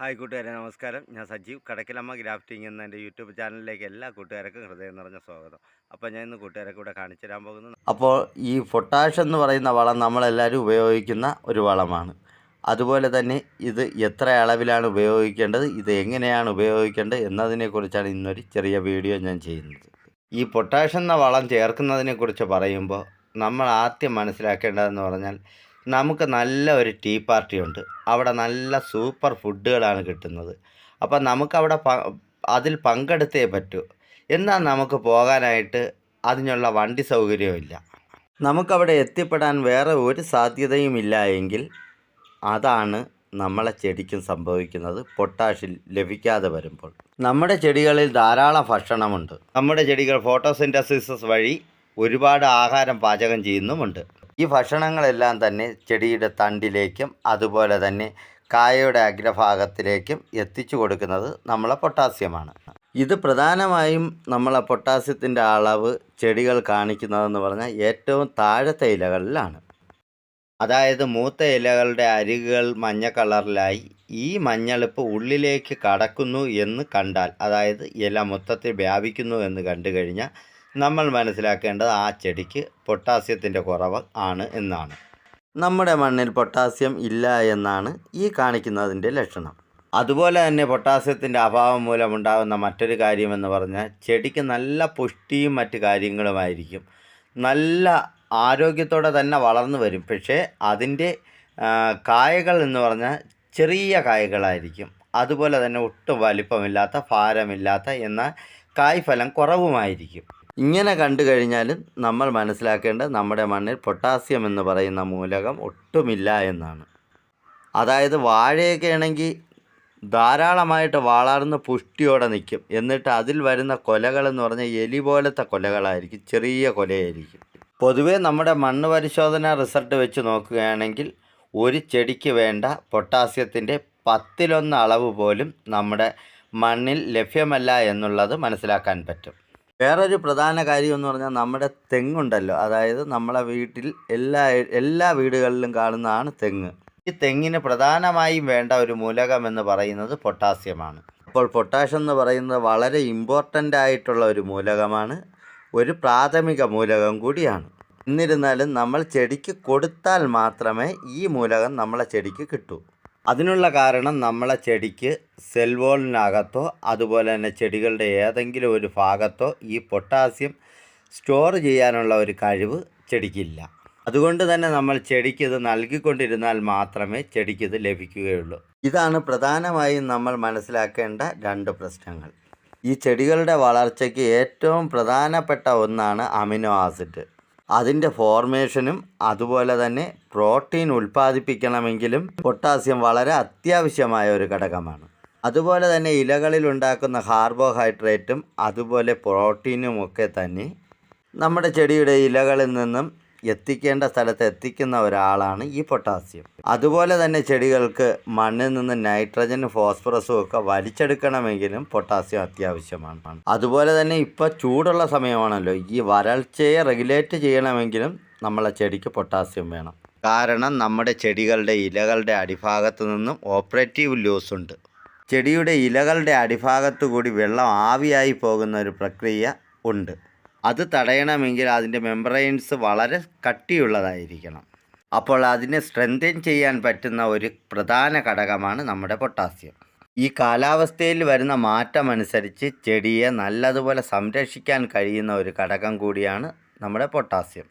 Hi കൂട്ടുകാരെ നമസ്കാരം. ഞാൻ സജീവ്. കടക്കിലമ്മ ഗ്രാഫ്റ്റിംഗ് എന്ന എന്റെ യൂട്യൂബ് ചാനലിലേക്ക് എല്ലാ കൂട്ടുകാർക്കും ഹൃദയം നിറഞ്ഞ സ്വാഗതം. അപ്പോൾ ഞാൻ ഇന്ന് കൂട്ടുകാരെ കൂടെ കാണിച്ചു തരാൻ പോകുന്നു അപ്പോൾ ഈ പൊട്ടാഷ് എന്ന് പറയുന്ന വളം നമ്മളെല്ലാവരും ഉപയോഗിക്കുന്ന ഒരു വളമാണ്. അതുപോലെ തന്നെ ഇത് എത്ര അളവിലാണ് ഉപയോഗിക്കേണ്ടത് ഇത് എങ്ങനെയാണ് ഉപയോഗിക്കേണ്ടത് എന്നതിനെക്കുറിച്ചാണ് ഇന്നൊരു ചെറിയ വീഡിയോ ഞാൻ ചെയ്യുന്നത്. ഈ പൊട്ടാഷ് എന്ന വളം ചേർക്കുന്നതിനെക്കുറിച്ച് പറയുമ്പോൾ നമ്മൾ ആദ്യം മനസ്സിലാക്കേണ്ടതെന്ന് പറഞ്ഞാൽ നമുക്ക് നല്ല ഒരു ടീ പാർട്ടി ഉണ്ട്. അവിടെ നല്ല സൂപ്പർ ഫുഡുകളാണ് കിട്ടുന്നത്. അപ്പം നമുക്കവിടെ പ അതിൽ പങ്കെടുത്തേ പറ്റൂ. എന്നാൽ നമുക്ക് പോകാനായിട്ട് അതിനുള്ള വണ്ടി സൗകര്യമില്ല നമുക്കവിടെ എത്തിപ്പെടാൻ വേറെ ഒരു സാധ്യതയും ഇല്ല എങ്കിൽ അതാണ് നമ്മളെ ചെടിക്കും സംഭവിക്കുന്നത്. പൊട്ടാഷിൽ ലഭിക്കാതെ വരുമ്പോൾ. നമ്മുടെ ചെടികളിൽ ധാരാളം ഭക്ഷണമുണ്ട്. നമ്മുടെ ചെടികൾ ഫോട്ടോസിന്തസിസ് വഴി ഒരുപാട് ആഹാരം പാചകം ചെയ്യുന്നുമുണ്ട്. ഈ ഭക്ഷണങ്ങളെല്ലാം തന്നെ ചെടിയുടെ തണ്ടിലേക്കും അതുപോലെ തന്നെ കായയുടെ അഗ്രഭാഗത്തിലേക്കും എത്തിച്ചു കൊടുക്കുന്നത് നമ്മളെ പൊട്ടാസ്യമാണ്. ഇത് പ്രധാനമായും നമ്മളെ പൊട്ടാസ്യത്തിന്റെ അളവ് ചെടികൾ കാണിക്കുന്നതെന്ന് പറഞ്ഞാൽ ഏറ്റവും താഴത്തെ ഇലകളിലാണ്. അതായത് മൂത്ത ഇലകളുടെ അരികുകൾ മഞ്ഞ കളറിലായി ഈ മഞ്ഞളിപ്പ് ഉള്ളിലേക്ക് കടക്കുന്നു എന്ന് കണ്ടാൽ അതായത് ഇല മൊത്തത്തിൽ വ്യാപിക്കുന്നു എന്ന് കണ്ടു കഴിഞ്ഞാൽ നമ്മൾ മനസ്സിലാക്കേണ്ടത് ആ ചെടിക്ക് പൊട്ടാസ്യത്തിന്റെ കുറവ് ആണ് എന്നാണ്. നമ്മുടെ മണ്ണിൽ പൊട്ടാസ്യം ഇല്ല എന്നാണ് ഈ കാണിക്കുന്നതിന്റെ ലക്ഷണം. അതുപോലെ തന്നെ പൊട്ടാസ്യത്തിന്റെ അഭാവം മൂലമുണ്ടാകുന്ന മറ്റൊരു കാര്യമെന്ന് പറഞ്ഞാൽ ചെടിക്ക് നല്ല പുഷ്ടിയും മറ്റ് കാര്യങ്ങളുമായിരിക്കും. നല്ല ആരോഗ്യത്തോടെ തന്നെ വളർന്നു വരും. പക്ഷേ അതിന്റെ കായകൾ എന്ന് പറഞ്ഞാൽ ചെറിയ കായകളായിരിക്കും. അതുപോലെ തന്നെ ഒട്ടും വലിപ്പമില്ലാത്ത ഭാരമില്ലാത്ത എന്നാൽ കായ്ഫലം കുറവുമായിരിക്കും. ഇങ്ങനെ കണ്ടു കഴിഞ്ഞാലും നമ്മൾ മനസ്സിലാക്കേണ്ട നമ്മുടെ മണ്ണിൽ പൊട്ടാസ്യം എന്ന് പറയുന്ന മൂലകം ഒട്ടുമില്ല എന്നാണ്. അതായത് വാഴയൊക്കെ ആണെങ്കിൽ ധാരാളമായിട്ട് വളർന്ന് പുഷ്ടിയോടെ നിൽക്കും. എന്നിട്ട് അതിൽ വരുന്ന കൊലകളെന്ന് പറഞ്ഞാൽ എലി പോലത്തെ കൊലകളായിരിക്കും ചെറിയ കൊലയായിരിക്കും. പൊതുവേ നമ്മുടെ മണ്ണ് പരിശോധന റിസൾട്ട് വെച്ച് നോക്കുകയാണെങ്കിൽ ഒരു ചെടിക്ക് വേണ്ട പൊട്ടാസ്യത്തിന്റെ പത്തിലൊന്ന് അളവ് പോലും നമ്മുടെ മണ്ണിൽ ലഭ്യമല്ല എന്നുള്ളത് മനസ്സിലാക്കാൻ പറ്റും. വേറൊരു പ്രധാന കാര്യം എന്ന് പറഞ്ഞാൽ നമ്മുടെ തെങ്ങുണ്ടല്ലോ. അതായത് നമ്മളെ വീട്ടിൽ എല്ലാ എല്ലാ വീടുകളിലും കാണുന്നതാണ് തെങ്ങ്. ഈ തെങ്ങിന് പ്രധാനമായും വേണ്ട ഒരു മൂലകം എന്ന് പറയുന്നത് പൊട്ടാസ്യമാണ്. അപ്പോൾ പൊട്ടാഷ്യം എന്ന് പറയുന്നത് വളരെ ഇമ്പോർട്ടന്റ് ആയിട്ടുള്ള ഒരു മൂലകമാണ്. ഒരു പ്രാഥമിക മൂലകം കൂടിയാണ്. എന്നിരുന്നാലും നമ്മൾ ചെടിക്ക് കൊടുത്താൽ മാത്രമേ ഈ മൂലകം നമ്മളെ ചെടിക്ക് കിട്ടൂ. അതിനുള്ള കാരണം നമ്മളെ ചെടിക്ക് സെൽവോളിനകത്തോ അതുപോലെ തന്നെ ചെടികളുടെ ഏതെങ്കിലും ഒരു ഭാഗത്തോ ഈ പൊട്ടാസ്യം സ്റ്റോർ ചെയ്യാനുള്ള ഒരു കഴിവ് ചെടിക്കില്ല. അതുകൊണ്ട് തന്നെ നമ്മൾ ചെടിക്ക് ഇത് നൽകിക്കൊണ്ടിരുന്നാൽ മാത്രമേ ചെടിക്ക് ഇത് ലഭിക്കുകയുള്ളൂ. ഇതാണ് പ്രധാനമായും നമ്മൾ മനസ്സിലാക്കേണ്ട രണ്ട് പ്രശ്നങ്ങൾ. ഈ ചെടികളുടെ വളർച്ചയ്ക്ക് ഏറ്റവും പ്രധാനപ്പെട്ട ഒന്നാണ് അമിനോ ആസിഡ്. അതിന്റെ ഫോർമേഷനും അതുപോലെ തന്നെ പ്രോട്ടീൻ ഉൽപ്പാദിപ്പിക്കണമെങ്കിലും പൊട്ടാസ്യം വളരെ അത്യാവശ്യമായ ഒരു ഘടകമാണ്. അതുപോലെ തന്നെ ഇലകളിൽ ഉണ്ടാക്കുന്ന കാർബോഹൈഡ്രേറ്റും അതുപോലെ പ്രോട്ടീനും ഒക്കെ തന്നെ നമ്മുടെ ചെടിയുടെ ഇലകളിൽ നിന്നും എത്തിക്കേണ്ട സ്ഥലത്ത് എത്തിക്കുന്ന ഒരാളാണ് ഈ പൊട്ടാസ്യം. അതുപോലെ തന്നെ ചെടികൾക്ക് മണ്ണിൽ നിന്ന് നൈട്രജനും ഫോസ്ഫറസും ഒക്കെ വലിച്ചെടുക്കണമെങ്കിലും പൊട്ടാസ്യം അത്യാവശ്യമാണ്. അതുപോലെ തന്നെ ഇപ്പോൾ ചൂടുള്ള സമയമാണല്ലോ ഈ വരൾച്ചയെ റെഗുലേറ്റ് ചെയ്യണമെങ്കിലും നമ്മളെ ചെടിക്ക് പൊട്ടാസ്യം വേണം. കാരണം നമ്മുടെ ചെടികളുടെ ഇലകളുടെ അടിഭാഗത്തു നിന്നും ഓപ്പറേറ്റീവ് ലൂസ് ഉണ്ട്. ചെടിയുടെ ഇലകളുടെ അടിഭാഗത്തു കൂടി വെള്ളം ആവിയായി പോകുന്ന ഒരു പ്രക്രിയ ഉണ്ട്. അത് തടയണമെങ്കിൽ അതിന്റെ മെമ്പറൈൻസ് വളരെ കട്ടിയുള്ളതായിരിക്കണം. അപ്പോൾ അതിനെ സ്ട്രെങ്തൻ ചെയ്യാൻ പറ്റുന്ന ഒരു പ്രധാന ഘടകമാണ് നമ്മുടെ പൊട്ടാസ്യം. ഈ കാലാവസ്ഥയിൽ വരുന്ന മാറ്റം അനുസരിച്ച് ചെടിയെ നല്ലതുപോലെ സംരക്ഷിക്കാൻ കഴിയുന്ന ഒരു ഘടകം കൂടിയാണ് നമ്മുടെ പൊട്ടാസ്യം.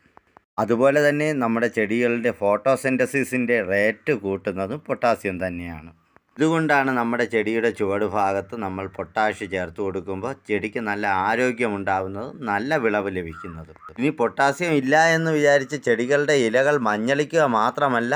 അതുപോലെ തന്നെ നമ്മുടെ ചെടികളുടെ ഫോട്ടോസിന്തസിസിന്റെ റേറ്റ് കൂട്ടുന്നതും പൊട്ടാസ്യം തന്നെയാണ്. ഇതുകൊണ്ടാണ് നമ്മുടെ ചെടിയുടെ ചുവട് ഭാഗത്ത് നമ്മൾ പൊട്ടാഷ് ചേർത്ത് കൊടുക്കുമ്പോൾ ചെടിക്ക് നല്ല ആരോഗ്യമുണ്ടാവുന്നതും നല്ല വിളവ് ലഭിക്കുന്നതും. ഇനി പൊട്ടാസ്യം ഇല്ല എന്ന് വിചാരിച്ച് ചെടികളുടെ ഇലകൾ മഞ്ഞളിക്കുക മാത്രമല്ല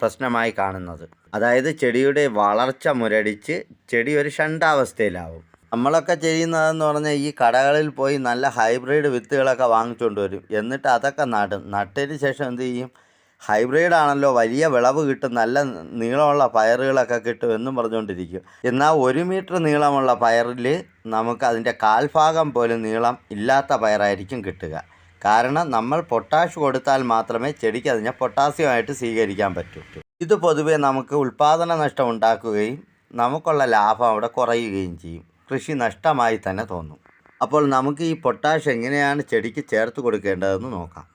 പ്രശ്നമായി കാണുന്നത്. അതായത് ചെടിയുടെ വളർച്ച മുരടിച്ച് ചെടി ഒരു ഷണ്ടാവസ്ഥയിലാവും. നമ്മളൊക്കെ ചെയ്യുന്നതെന്ന് പറഞ്ഞാൽ ഈ കടകളിൽ പോയി നല്ല ഹൈബ്രിഡ് വിത്തുകളൊക്കെ വാങ്ങിച്ചുകൊണ്ട് വരും. എന്നിട്ട് അതൊക്കെ നടും. നട്ടതിന് ശേഷം എന്ത് ചെയ്യും? ഹൈബ്രിഡ് ആണല്ലോ വലിയ വിളവ് കിട്ടും നല്ല നീളമുള്ള പയറുകളൊക്കെ കിട്ടും എന്നും പറഞ്ഞുകൊണ്ടിരിക്കും. എന്നാൽ ഒരു മീറ്റർ നീളമുള്ള പയറിൽ നമുക്ക് അതിന്റെ കാൽഭാഗം പോലും നീളം ഇല്ലാത്ത പയറായിരിക്കും കിട്ടുക. കാരണം നമ്മൾ പൊട്ടാഷ് കൊടുത്താൽ മാത്രമേ ചെടിക്ക് അതിനെ പൊട്ടാസ്യമായിട്ട് സ്വീകരിക്കാൻ പറ്റൂ. ഇത് പൊതുവേ നമുക്ക് ഉൽപാദന നഷ്ടം ഉണ്ടാക്കുകയും നമുക്കുള്ള ലാഭം അവിടെ കുറയുകയും ചെയ്യും. കൃഷി നഷ്ടമായി തന്നെ തോന്നും. അപ്പോൾ നമുക്ക് ഈ പൊട്ടാഷ് എങ്ങനെയാണ് ചെടിക്ക് ചേർത്ത് കൊടുക്കേണ്ടതെന്ന് നോക്കാം.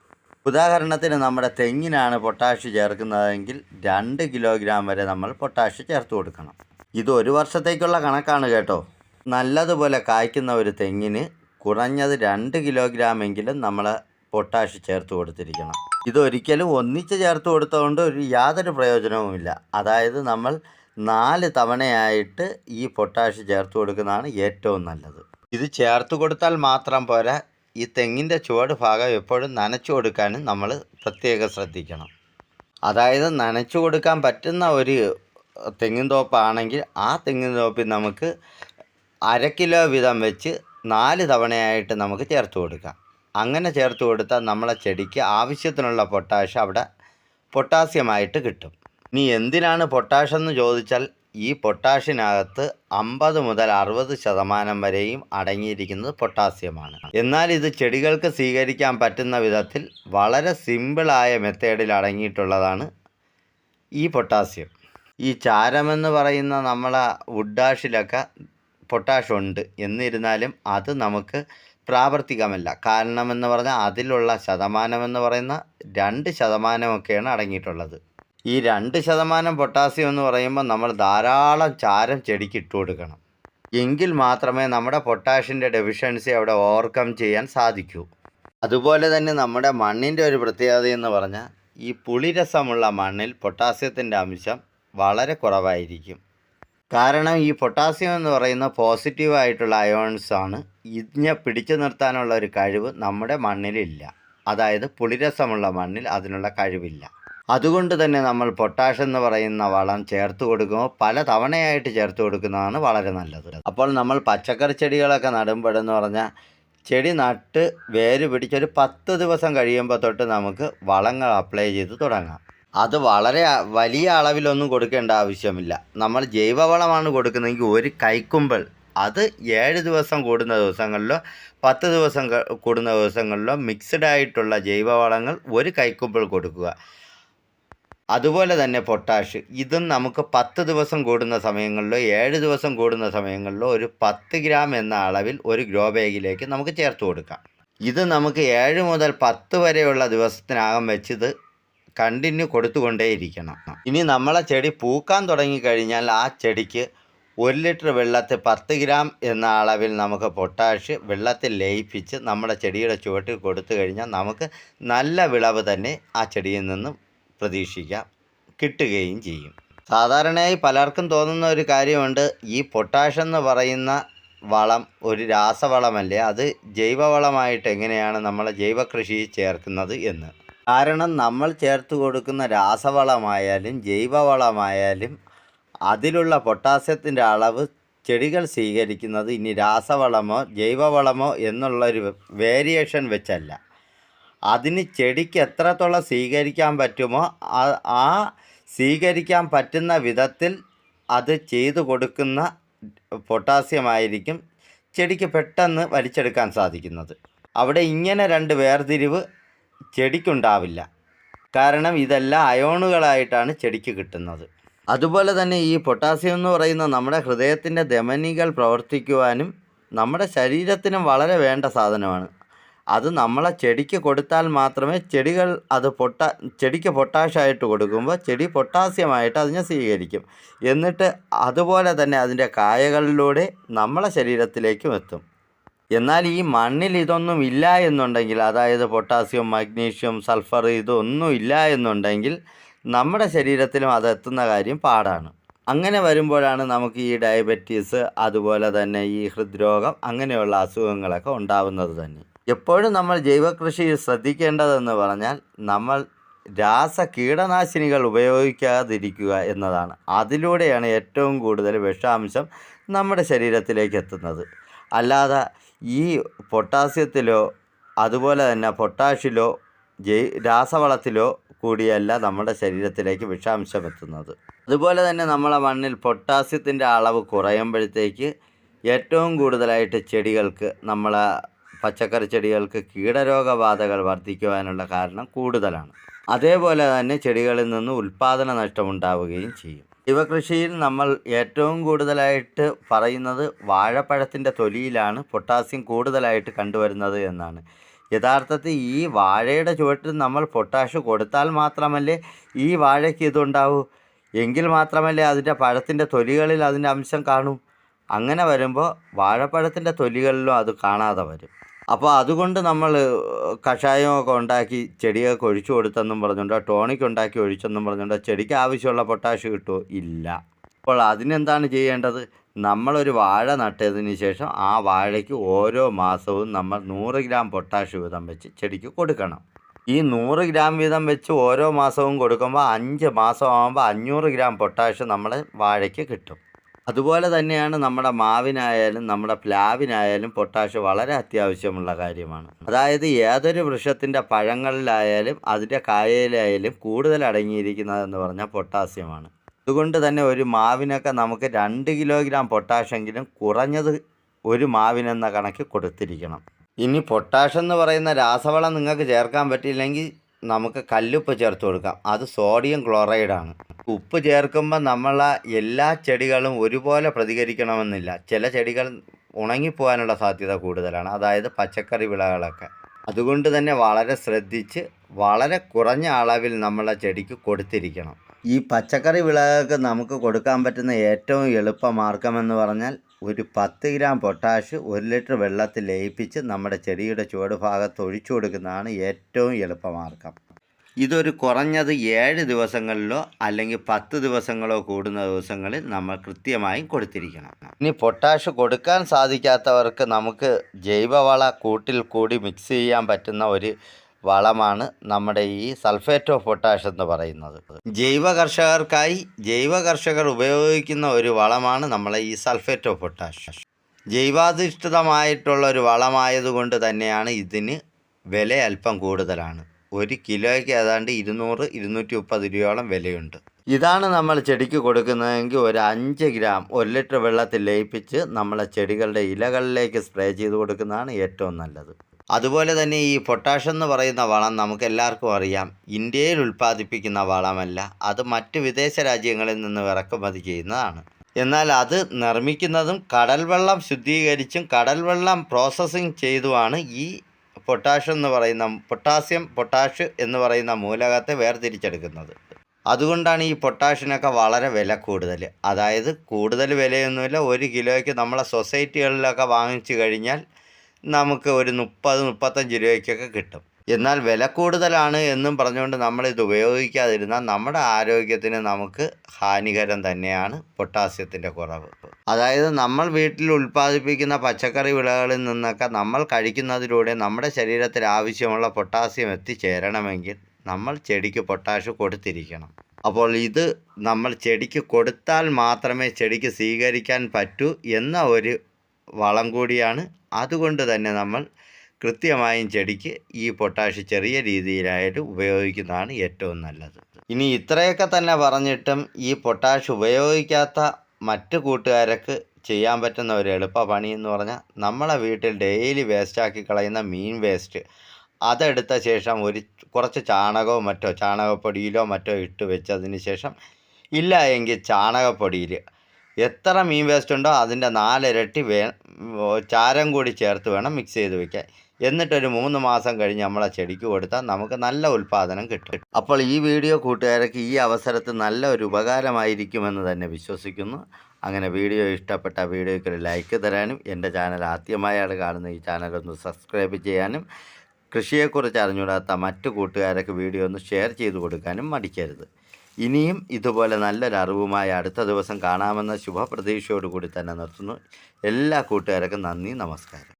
ഉദാഹരണത്തിന് നമ്മുടെ തെങ്ങിനാണ് പൊട്ടാഷ് ചേർക്കുന്നതെങ്കിൽ രണ്ട് കിലോഗ്രാം വരെ നമ്മൾ പൊട്ടാഷ് ചേർത്ത് കൊടുക്കണം. ഇത് ഒരു വർഷത്തേക്കുള്ള കണക്കാണ് കേട്ടോ. നല്ലതുപോലെ കായ്ക്കുന്ന ഒരു തെങ്ങിന് കുറഞ്ഞത് രണ്ട് കിലോഗ്രാം എങ്കിലും നമ്മൾ പൊട്ടാഷ് ചേർത്ത് കൊടുത്തിരിക്കണം. ഇതൊരിക്കലും ഒന്നിച്ച് ചേർത്ത് കൊടുത്തതുകൊണ്ട് ഒരു യാതൊരു പ്രയോജനവുമില്ല അതായത് നമ്മൾ നാല് തവണയായിട്ട് ഈ പൊട്ടാഷ് ചേർത്ത് കൊടുക്കുന്നതാണ് ഏറ്റവും നല്ലത്. ഇത് ചേർത്ത് കൊടുത്താൽ മാത്രം പോരാ ഈ തെങ്ങിന്റെ ചുവട് ഭാഗം എപ്പോഴും നനച്ചു കൊടുക്കാനും നമ്മൾ പ്രത്യേകം ശ്രദ്ധിക്കണം. അതായത് നനച്ചു കൊടുക്കാൻ പറ്റുന്ന ഒരു തെങ്ങിൻ തോപ്പാണെങ്കിൽ ആ തെങ്ങിൻ തോപ്പിൽ നമുക്ക് അര കിലോ വീതം വെച്ച് നാല് തവണയായിട്ട് നമുക്ക് ചേർത്ത് കൊടുക്കാം. അങ്ങനെ ചേർത്ത് കൊടുത്താൽ നമ്മളെ ചെടിക്ക് ആവശ്യത്തിനുള്ള പൊട്ടാഷ് അവിടെ പൊട്ടാസ്യമായിട്ട് കിട്ടും. ഇനി എന്തിനാണ് പൊട്ടാഷ് എന്ന് ചോദിച്ചാൽ ഈ പൊട്ടാഷിനകത്ത് അമ്പത് മുതൽ അറുപത് ശതമാനം വരെയും അടങ്ങിയിരിക്കുന്നത് പൊട്ടാസ്യമാണ്. എന്നാൽ ഇത് ചെടികൾക്ക് സ്വീകരിക്കാൻ പറ്റുന്ന വിധത്തിൽ വളരെ സിമ്പിളായ മെത്തേഡിൽ അടങ്ങിയിട്ടുള്ളതാണ് ഈ പൊട്ടാസ്യം. ഈ ചാരമെന്ന് പറയുന്ന നമ്മളെ വുഡാഷിലൊക്കെ പൊട്ടാഷ് ഉണ്ട് എന്നിരുന്നാലും അത് നമുക്ക് പ്രാവർത്തികമല്ല. കാരണമെന്ന് പറഞ്ഞാൽ അതിലുള്ള ശതമാനമെന്ന് പറയുന്ന രണ്ട് ശതമാനമൊക്കെയാണ് അടങ്ങിയിട്ടുള്ളത്. ഈ രണ്ട് ശതമാനം പൊട്ടാസ്യം എന്ന് പറയുമ്പോൾ നമ്മൾ ധാരാളം ചാരം ചെടിക്ക് ഇട്ട് കൊടുക്കണം. എങ്കിൽ മാത്രമേ നമ്മുടെ പൊട്ടാഷിന്റെ ഡെഫിഷ്യൻസി അവിടെ ഓവർകം ചെയ്യാൻ സാധിക്കൂ. അതുപോലെ തന്നെ നമ്മുടെ മണ്ണിന്റെ ഒരു പ്രത്യേകത എന്ന് പറഞ്ഞാൽ ഈ പുളിരസമുള്ള മണ്ണിൽ പൊട്ടാസ്യത്തിന്റെ അംശം വളരെ കുറവായിരിക്കും. കാരണം ഈ പൊട്ടാസ്യം എന്ന് പറയുന്ന പോസിറ്റീവായിട്ടുള്ള അയോൺസ് ആണ് ഇതിനെ പിടിച്ചു നിർത്താനുള്ള ഒരു കഴിവ് നമ്മുടെ മണ്ണിലില്ല. അതായത് പുളിരസമുള്ള മണ്ണിൽ അതിനുള്ള കഴിവില്ല. അതുകൊണ്ട് തന്നെ നമ്മൾ പൊട്ടാഷ് എന്ന് പറയുന്ന വളം ചേർത്ത് കൊടുക്കുമ്പോൾ പല തവണയായിട്ട് ചേർത്ത് കൊടുക്കുന്നതാണ് വളരെ നല്ലത്. അപ്പോൾ നമ്മൾ പച്ചക്കറി ചെടികളൊക്കെ നടുമ്പോഴെന്ന് പറഞ്ഞാൽ ചെടി നട്ട് വേര് പിടിച്ചൊരു പത്ത് ദിവസം കഴിയുമ്പോൾ തൊട്ട് നമുക്ക് വളങ്ങൾ അപ്ലൈ ചെയ്ത് തുടങ്ങാം. അത് വളരെ വലിയ അളവിലൊന്നും കൊടുക്കേണ്ട ആവശ്യമില്ല. നമ്മൾ ജൈവവളമാണ് കൊടുക്കുന്നതെങ്കിൽ ഒരു കൈക്കുമ്പൾ അത് ഏഴ് ദിവസം കൂടുന്ന ദിവസങ്ങളിലോ പത്ത് ദിവസം കൂടുന്ന ദിവസങ്ങളിലോ മിക്സ്ഡ് ആയിട്ടുള്ള ജൈവവളങ്ങൾ ഒരു കൈക്കുമ്പൾ കൊടുക്കുക. അതുപോലെ തന്നെ പൊട്ടാഷ്. ഇതും നമുക്ക് പത്ത് ദിവസം കൂടുന്ന സമയങ്ങളിലോ ഏഴ് ദിവസം കൂടുന്ന സമയങ്ങളിലോ ഒരു പത്ത് ഗ്രാം എന്ന അളവിൽ ഒരു ഗ്രോ ബാഗിലേക്ക് നമുക്ക് ചേർത്ത് കൊടുക്കാം. ഇത് നമുക്ക് ഏഴ് മുതൽ പത്ത് വരെയുള്ള ദിവസത്തിനകം വെച്ചിത് കണ്ടിന്യൂ കൊടുത്തുകൊണ്ടേയിരിക്കണം. ഇനി നമ്മളെ ചെടി പൂക്കാൻ തുടങ്ങിക്കഴിഞ്ഞാൽ ആ ചെടിക്ക് ഒരു ലിറ്റർ വെള്ളത്തിൽ പത്ത് ഗ്രാം എന്ന അളവിൽ നമുക്ക് പൊട്ടാഷ് വെള്ളത്തിൽ ലയിപ്പിച്ച് നമ്മുടെ ചെടിയുടെ ചുവട്ടിൽ കൊടുത്തു കഴിഞ്ഞാൽ നമുക്ക് നല്ല വിളവ് തന്നെ ആ ചെടിയിൽ നിന്നും പ്രതീക്ഷിക്കാം. കിട്ടുകയും ചെയ്യും. സാധാരണയായി പലർക്കും തോന്നുന്ന ഒരു കാര്യമുണ്ട്. ഈ പൊട്ടാഷ് എന്ന് പറയുന്ന വളം ഒരു രാസവളമല്ലേ? അത് ജൈവവളമായിട്ട് എങ്ങനെയാണ് നമ്മൾ കൃഷി ചേർക്കുന്നത് എന്ന്. കാരണം നമ്മൾ ചേർത്ത് കൊടുക്കുന്ന രാസവളമായാലും ജൈവവളമായാലും അതിലുള്ള പൊട്ടാസ്യത്തിന്റെ അളവ് ചെടികൾ സ്വീകരിക്കുന്നത് ഇനി രാസവളമോ ജൈവവളമോ എന്നുള്ളൊരു വേരിയേഷൻ വെച്ചല്ല. അതിന് ചെടിക്ക് എത്രത്തോളം സ്വീകരിക്കാൻ പറ്റുമോ ആ- സ്വീകരിക്കാൻ പറ്റുന്ന വിധത്തിൽ അത് ചെയ്തു കൊടുക്കുന്ന പൊട്ടാസ്യമായിരിക്കും ചെടിക്ക് പെട്ടെന്ന് വലിച്ചെടുക്കാൻ സാധിക്കുന്നത്. അവിടെ ഇങ്ങനെ രണ്ട് വേർതിരിവ് ചെടിക്കുണ്ടാവില്ല. കാരണം ഇതെല്ലാം അയോണുകളായിട്ടാണ് ചെടിക്ക് കിട്ടുന്നത്. അതുപോലെ തന്നെ ഈ പൊട്ടാസ്യം എന്ന് പറയുന്ന നമ്മുടെ ഹൃദയത്തിന്റെ ധമനികൾ പ്രവർത്തിക്കുവാനും നമ്മുടെ ശരീരത്തിനും വളരെ വേണ്ട സാധനമാണ്. അത് നമ്മളെ ചെടിക്ക് കൊടുത്താൽ മാത്രമേ ചെടികൾ അത് പൊട്ട ചെടിക്ക് പൊട്ടാഷായിട്ട് കൊടുക്കുമ്പോൾ ചെടി പൊട്ടാസ്യമായിട്ട് അതിനെ സ്വീകരിക്കും. എന്നിട്ട് അതുപോലെ തന്നെ അതിന്റെ കായകളിലൂടെ നമ്മളെ ശരീരത്തിലേക്കും എത്തും. എന്നാൽ ഈ മണ്ണിൽ ഇതൊന്നും ഇല്ല എന്നുണ്ടെങ്കിൽ അതായത് പൊട്ടാസ്യം മഗ്നീഷ്യം സൾഫർ ഇതൊന്നും ഇല്ല എന്നുണ്ടെങ്കിൽ നമ്മുടെ ശരീരത്തിലും അത് എത്തുന്ന കാര്യം പാടാണ്. അങ്ങനെ വരുമ്പോഴാണ് നമുക്ക് ഈ ഡയബറ്റീസ് അതുപോലെ തന്നെ ഈ ഹൃദ്രോഗം അങ്ങനെയുള്ള അസുഖങ്ങളൊക്കെ ഉണ്ടാവുന്നത് തന്നെ. എപ്പോഴും നമ്മൾ ജൈവകൃഷി ശ്രദ്ധിക്കേണ്ടതെന്ന് പറഞ്ഞാൽ നമ്മൾ രാസ കീടനാശിനികൾ ഉപയോഗിക്കാതിരിക്കുക എന്നതാണ്. അതിലൂടെയാണ് ഏറ്റവും കൂടുതൽ വിഷാംശം നമ്മുടെ ശരീരത്തിലേക്ക് എത്തുന്നത്. അല്ലാതെ ഈ പൊട്ടാസ്യത്തിലോ അതുപോലെ തന്നെ പൊട്ടാഷിലോ ജൈ രാസവളത്തിലോ കൂടിയല്ല നമ്മുടെ ശരീരത്തിലേക്ക് വിഷാംശം എത്തുന്നത്. അതുപോലെ തന്നെ നമ്മളെ മണ്ണിൽ പൊട്ടാസ്യത്തിന്റെ അളവ് കുറയുമ്പോഴത്തേക്ക് ഏറ്റവും കൂടുതലായിട്ട് ചെടികൾക്ക് നമ്മളെ പച്ചക്കറി ചെടികൾക്ക് കീടരോഗബാധകൾ വർദ്ധിക്കുവാനുള്ള കാരണം കൂടുതലാണ്. അതേപോലെ തന്നെ ചെടികളിൽ നിന്ന് ഉൽപ്പാദന നഷ്ടമുണ്ടാവുകയും ചെയ്യും. ജൈവകൃഷിയിൽ നമ്മൾ ഏറ്റവും കൂടുതലായിട്ട് പറയുന്നത് വാഴപ്പഴത്തിന്റെ തൊലിയിലാണ് പൊട്ടാസ്യം കൂടുതലായിട്ട് കണ്ടുവരുന്നത് എന്നാണ്. യഥാർത്ഥത്തിൽ ഈ വാഴയുടെ ചുവട്ടിൽ നമ്മൾ പൊട്ടാഷ് കൊടുത്താൽ മാത്രമല്ലേ ഈ വാഴയ്ക്ക് ഇതുണ്ടാവൂ? എങ്കിൽ മാത്രമല്ലേ അതിന്റെ പഴത്തിന്റെ തൊലികളിൽ അതിന്റെ അംശം കാണൂ? അങ്ങനെ വരുമ്പോൾ വാഴപ്പഴത്തിന്റെ തൊലികളിലും അത് കാണാതെ വരും. അപ്പോൾ അതുകൊണ്ട് നമ്മൾ കഷായമൊക്കെ ഉണ്ടാക്കി ചെടിയൊക്കെ ഒഴിച്ചു കൊടുത്തെന്നും പറഞ്ഞുകൊണ്ടോ ടോണിക് ഉണ്ടാക്കി ഒഴിച്ചെന്നും പറഞ്ഞുകൊണ്ടോ ചെടിക്ക് ആവശ്യമുള്ള പൊട്ടാഷ് കിട്ടുമോ ഇല്ല. അപ്പോൾ അതിനെന്താണ് ചെയ്യേണ്ടത്? നമ്മളൊരു വാഴ നട്ടതിന് ശേഷം ആ വാഴയ്ക്ക് ഓരോ മാസവും നമ്മൾ നൂറ് ഗ്രാം പൊട്ടാഷ് വീതം വെച്ച് ചെടിക്ക് കൊടുക്കണം. ഈ നൂറ് ഗ്രാം വീതം വെച്ച് ഓരോ മാസവും കൊടുക്കുമ്പോൾ അഞ്ച് മാസമാകുമ്പോൾ അഞ്ഞൂറ് ഗ്രാം പൊട്ടാഷ് നമ്മളെ വാഴയ്ക്ക് കിട്ടും. അതുപോലെ തന്നെയാണ് നമ്മുടെ മാവിനായാലും നമ്മുടെ പ്ലാവിനായാലും പൊട്ടാഷ് വളരെ അത്യാവശ്യമുള്ള കാര്യമാണ്. അതായത് ഏതൊരു വൃക്ഷത്തിന്റെ പഴങ്ങളിലായാലും അതിന്റെ കായയിലായാലും കൂടുതൽ അടങ്ങിയിരിക്കുന്നതെന്ന് പറഞ്ഞാൽ പൊട്ടാസ്യമാണ്. അതുകൊണ്ട് തന്നെ ഒരു മാവിനൊക്കെ നമുക്ക് രണ്ട് കിലോഗ്രാം പൊട്ടാഷെങ്കിലും കുറഞ്ഞത് ഒരു മാവിനെന്ന കണക്ക് കൊടുത്തിരിക്കണം. ഇനി പൊട്ടാഷ് എന്ന് പറയുന്ന രാസവളം നിങ്ങൾക്ക് ചേർക്കാൻ പറ്റിയില്ലെങ്കിൽ നമുക്ക് കല്ലുപ്പ് ചേർത്ത് കൊടുക്കാം. അത് സോഡിയം ക്ലോറൈഡാണ്. ഉപ്പ് ചേർക്കുമ്പോൾ നമ്മളെ എല്ലാ ചെടികളും ഒരുപോലെ പ്രതികരിക്കണമെന്നില്ല. ചില ചെടികൾ ഉണങ്ങിപ്പോകാനുള്ള സാധ്യത കൂടുതലാണ്. അതായത് പച്ചക്കറി വിളകളൊക്കെ. അതുകൊണ്ട് തന്നെ വളരെ ശ്രദ്ധിച്ച് വളരെ കുറഞ്ഞ അളവിൽ നമ്മളെ ചെടിക്ക് കൊടുത്തിരിക്കണം. ഈ പച്ചക്കറി വിളകൾക്ക് നമുക്ക് കൊടുക്കാൻ പറ്റുന്ന ഏറ്റവും എളുപ്പ മാർഗമെന്ന് പറഞ്ഞാൽ ഒരു പത്ത് ഗ്രാം പൊട്ടാഷ് ഒരു ലിറ്റർ വെള്ളത്തിൽ ലയിപ്പിച്ച് നമ്മുടെ ചെടിയുടെ ചുവട് ഭാഗത്ത് ഒഴിച്ചു കൊടുക്കുന്നതാണ് ഏറ്റവും എളുപ്പമാർഗം ഇതൊരു കുറഞ്ഞത് ഏഴ് ദിവസങ്ങളിലോ അല്ലെങ്കിൽ പത്ത് ദിവസങ്ങളോ കൂടുന്ന ദിവസങ്ങളിൽ നമ്മൾ കൃത്യമായും കൊടുത്തിരിക്കണം. ഇനി പൊട്ടാഷ് കൊടുക്കാൻ സാധിക്കാത്തവർക്ക് നമുക്ക് ജൈവവള കൂട്ടിൽ കൂടി മിക്സ് ചെയ്യാൻ പറ്റുന്ന ഒരു വളമാണ് നമ്മുടെ ഈ സൾഫേറ്റ് ഓഫ് പൊട്ടാഷ് എന്ന് പറയുന്നത്. ജൈവ കർഷകർക്കായി ജൈവ കർഷകർ ഉപയോഗിക്കുന്ന ഒരു വളമാണ് നമ്മളെ ഈ സൾഫേറ്റ് ഓഫ് പൊട്ടാഷ്. ജൈവാധിഷ്ഠിതമായിട്ടുള്ള ഒരു വളമായതുകൊണ്ട് തന്നെയാണ് ഇതിന് വില അല്പം കൂടുതലാണ്. ഒരു കിലോയ്ക്ക് ഏതാണ്ട് ഇരുന്നൂറ് ഇരുന്നൂറ്റി മുപ്പത് രൂപയോളം വിലയുണ്ട്. ഇതാണ് നമ്മൾ ചെടിക്ക് കൊടുക്കുന്നതെങ്കിൽ ഒരു അഞ്ച് ഗ്രാം ഒരു ലിറ്റർ വെള്ളത്തിൽ ലയിപ്പിച്ച് നമ്മളെ ചെടികളുടെ ഇലകളിലേക്ക് സ്പ്രേ ചെയ്ത് കൊടുക്കുന്നതാണ് ഏറ്റവും നല്ലത്. അതുപോലെ തന്നെ ഈ പൊട്ടാഷ് എന്ന് പറയുന്ന വളം നമുക്ക് എല്ലാവർക്കും അറിയാം. ഇന്ത്യയിൽ ഉൽപ്പാദിപ്പിക്കുന്ന വളമല്ല അത് മറ്റ് വിദേശ രാജ്യങ്ങളിൽ നിന്ന് ഇറക്കുമതി ചെയ്യുന്നതാണ്. എന്നാൽ അത് നിർമ്മിക്കുന്നതും കടൽ വെള്ളം ശുദ്ധീകരിച്ചും കടൽ വെള്ളം പ്രോസസ്സിങ് ചെയ്തുമാണ് ഈ പൊട്ടാഷ് എന്ന് പറയുന്ന പൊട്ടാസ്യം പൊട്ടാഷ് എന്ന് പറയുന്ന മൂലകത്തെ വേർതിരിച്ചെടുക്കുന്നത്. അതുകൊണ്ടാണ് ഈ പൊട്ടാഷിനൊക്കെ വളരെ വില കൂടുതൽ അതായത് കൂടുതൽ വിലയൊന്നുമില്ല. ഒരു കിലോയ്ക്ക് നമ്മളെ സൊസൈറ്റികളിലൊക്കെ വാങ്ങിച്ചു കഴിഞ്ഞാൽ നമുക്ക് ഒരു മുപ്പത് മുപ്പത്തഞ്ച് രൂപയ്ക്കൊക്കെ കിട്ടും. എന്നാൽ വില കൂടുതലാണ് എന്നും പറഞ്ഞുകൊണ്ട് നമ്മളിത് ഉപയോഗിക്കാതിരുന്നാൽ നമ്മുടെ ആരോഗ്യത്തിന് നമുക്ക് ഹാനികരം തന്നെയാണ് പൊട്ടാസ്യത്തിന്റെ കുറവ്. അതായത് നമ്മൾ വീട്ടിൽ ഉൽപ്പാദിപ്പിക്കുന്ന പച്ചക്കറി വിളകളിൽ നിന്നൊക്കെ നമ്മൾ കഴിക്കുന്നതിലൂടെ നമ്മുടെ ശരീരത്തിൽ ആവശ്യമുള്ള പൊട്ടാസ്യം എത്തിച്ചേരണമെങ്കിൽ നമ്മൾ ചെടിക്ക് പൊട്ടാഷ് കൊടുത്തിരിക്കണം. അപ്പോൾ ഇത് നമ്മൾ ചെടിക്ക് കൊടുത്താൽ മാത്രമേ ചെടിക്ക് സ്വീകരിക്കാൻ പറ്റൂ എന്ന ഒരു വളം കൂടിയാണ്. അതുകൊണ്ട് തന്നെ നമ്മൾ കൃത്യമായും ചെടിക്ക് ഈ പൊട്ടാഷ് ചെറിയ രീതിയിലായിട്ട് ഉപയോഗിക്കുന്നതാണ് ഏറ്റവും നല്ലത്. ഇനി ഇത്രയൊക്കെ തന്നെ പറഞ്ഞിട്ടും ഈ പൊട്ടാഷ് ഉപയോഗിക്കാത്ത മറ്റ് കൂട്ടുകാർക്ക് ചെയ്യാൻ പറ്റുന്ന ഒരു എളുപ്പ പണി എന്ന് പറഞ്ഞാൽ നമ്മളെ വീട്ടിൽ ഡെയിലി വേസ്റ്റാക്കി കളയുന്ന മീൻ വേസ്റ്റ് അതെടുത്ത ശേഷം ഒരു കുറച്ച് ചാണകമോ മറ്റോ ചാണകപ്പൊടിയിലോ മറ്റോ ഇട്ട് വെച്ചതിന് ശേഷം ഇല്ല എങ്കിൽ ചാണകപ്പൊടിയിൽ എത്ര മീൻ വേസ്റ്റ് ഉണ്ടോ അതിന്റെ നാലിരട്ടി വേ ചാരം കൂടി ചേർത്ത് വേണം മിക്സ് ചെയ്ത് വെക്കാൻ. എന്നിട്ടൊരു മൂന്ന് മാസം കഴിഞ്ഞ് നമ്മളെ ചെടിക്ക് കൊടുത്താൽ നമുക്ക് നല്ല ഉൽപ്പാദനം കിട്ടും. അപ്പോൾ ഈ വീഡിയോ കൂട്ടുകാർക്ക് ഈ അവസരത്തിൽ നല്ല ഒരു ഉപകാരമായിരിക്കുമെന്ന് തന്നെ വിശ്വസിക്കുന്നു. അങ്ങനെ വീഡിയോ ഇഷ്ടപ്പെട്ട വീഡിയോയ്ക്ക് ഒരു ലൈക്ക് തരാനും എന്റെ ചാനൽ ആദ്യമായാണ് കാണുന്ന ഈ ചാനൽ ഒന്ന് സബ്സ്ക്രൈബ് ചെയ്യാനും കൃഷിയെക്കുറിച്ച് അറിഞ്ഞുകൂടാത്ത മറ്റു കൂട്ടുകാരൊക്കെ വീഡിയോ ഒന്ന് ഷെയർ ചെയ്ത് കൊടുക്കാനും മടിക്കരുത്. ഇനിയും ഇതുപോലെ നല്ലൊരു അറിവുമായി അടുത്ത ദിവസം കാണാമെന്ന ശുഭപ്രതീക്ഷയോടുകൂടി തന്നെ നിർത്തുന്നു. എല്ലാ കൂട്ടുകാർക്കും നന്ദി നമസ്കാരം.